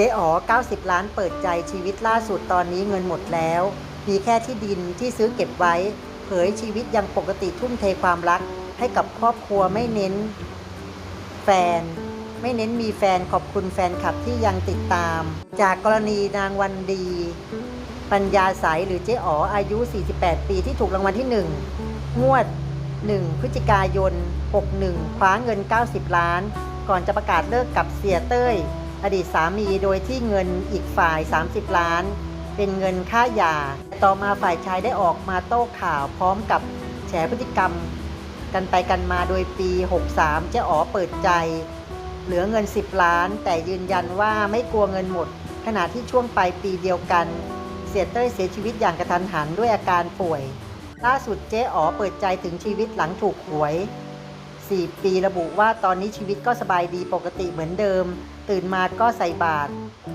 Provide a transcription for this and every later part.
เจ๊อ๋อ 90 ล้านเปิดใจชีวิตล่าสุดตอนนี้เงินหมดแล้ว มีแค่ที่ดินที่ซื้อเก็บไว้ เผยชีวิตยังปกติทุ่มเทความรัก ให้กับครอบครัวไม่เน้น แฟน ไม่เน้นมีแฟนขอบคุณแฟนคลับที่ยังติดตาม จากกรณีนางวันดี ปัญญาสายหรือเจ๊อ๋ออายุ 48 ปีที่ถูกรางวัลที่ 1 งวด 1 พฤศจิกายน 61 คว้าเงิน 90 ล้าน ก่อนจะประกาศเลิกกับเสียเต้ย อดีตสามีโดยที่เงินอีกฝ่าย 30 ล้าน เป็นเงินค่าหย่า ต่อมาฝ่ายชายได้ออกมาโต้ข่าวพร้อมกับแฉพฤติกรรม กันไปกันมาโดยปี 63 เจ๊อ๋อเปิดใจ เหลือเงิน 10 ล้าน แต่ยืนยันว่าไม่กลัวเงินหมด ขณะที่ช่วงปลายปีเดียวกัน เสียเต้ยเสียชีวิตอย่างกระทันหันด้วยอาการป่วย ล่าสุดเจ๊อ๋อเปิดใจถึงชีวิตหลังถูกหวย 4 ปีระบุว่าตอนนี้ชีวิตก็สบายดีปกติเหมือนเดิม ตื่นมาก็ใส่บาตร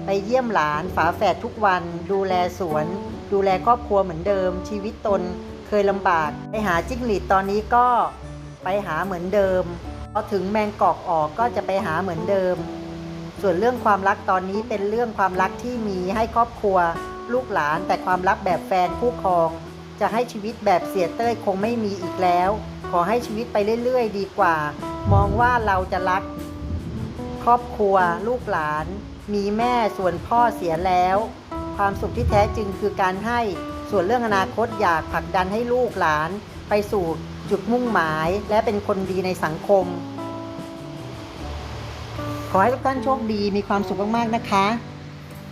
ไปเยี่ยมหลานฝาแฝดทุกวัน ดูแลสวน ดูแลครอบครัวเหมือนเดิม ชีวิตตนเคยลำบาก ไปหาจิ้งหรีดตอนนี้ก็ไปหาเหมือนเดิมพอถึงแมงกอกออกก็จะไปหาเหมือนเดิม ส่วนเรื่องความรักตอนนี้เป็นเรื่องความรักที่มีให้ครอบครัว ลูกหลานแต่ความรักแบบแฟนคู่ครอง จะให้ชีวิตแบบเสียเต้ยคงไม่มีอีกแล้ว ขอให้ชีวิตไปเรื่อยๆ ดีกว่า มองว่าเราจะรัก ครอบครัว ลูกหลาน มีแม่ส่วนพ่อเสียแล้ว ความสุขที่แท้จริงคือการให้ส่วนเรื่องอนาคตอยากผลักดันให้ลูกหลาน ไปสู่จุดมุ่งหมายและเป็นคนดีในสังคม ขอให้ทุกท่านโชคดีมีความสุขมากๆนะคะ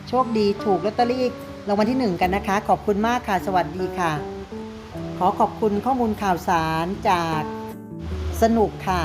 โชคดีถูกลอตเตอรี่รางวัลที่หนึ่งกันนะคะ ขอบคุณมากค่ะ สวัสดีค่ะ ขอขอบคุณข้อมูลข่าวสารจากสนุกค่ะ